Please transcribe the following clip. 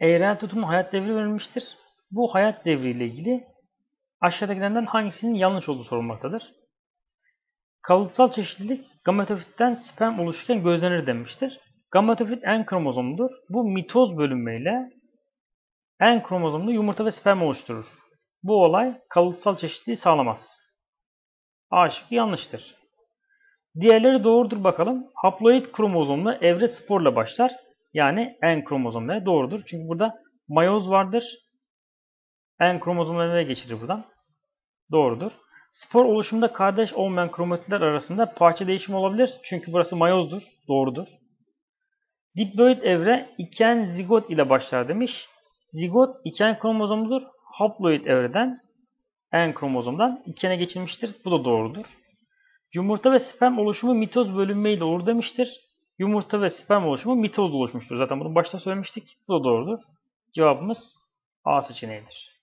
Eğrel tutumun hayat devri verilmiştir. Bu hayat devriyle ilgili aşağıdakilerden hangisinin yanlış olduğu sorulmaktadır. Kalıtsal çeşitlilik gametofitten sperm oluşurken gözlenir denmiştir. Gametofit en kromozomludur. Bu mitoz bölünmeyle en kromozomlu yumurta ve sperm oluşturur. Bu olay kalıtsal çeşitliliği sağlamaz. A şıkkı yanlıştır. Diğerleri doğrudur bakalım. Haploid kromozomlu evre sporla başlar. Yani en kromozomla doğrudur. Çünkü burada mayoz vardır. En kromozomlu evre geçirir buradan. Doğrudur. Spor oluşumunda kardeş olmayan kromatitler arasında parça değişimi olabilir. Çünkü burası mayozdur. Doğrudur. Diploid evre iken zigot ile başlar demiş. Zigot iken kromozomdur. Haploid evreden en kromozomdan ikene geçilmiştir. Bu da doğrudur. Yumurta ve sperm oluşumu mitoz bölünmeyle olur demiştir. Yumurta ve sperm oluşumu mitoz oluşmuştur. Zaten bunu başta söylemiştik. Bu da doğrudur. Cevabımız A seçeneğidir.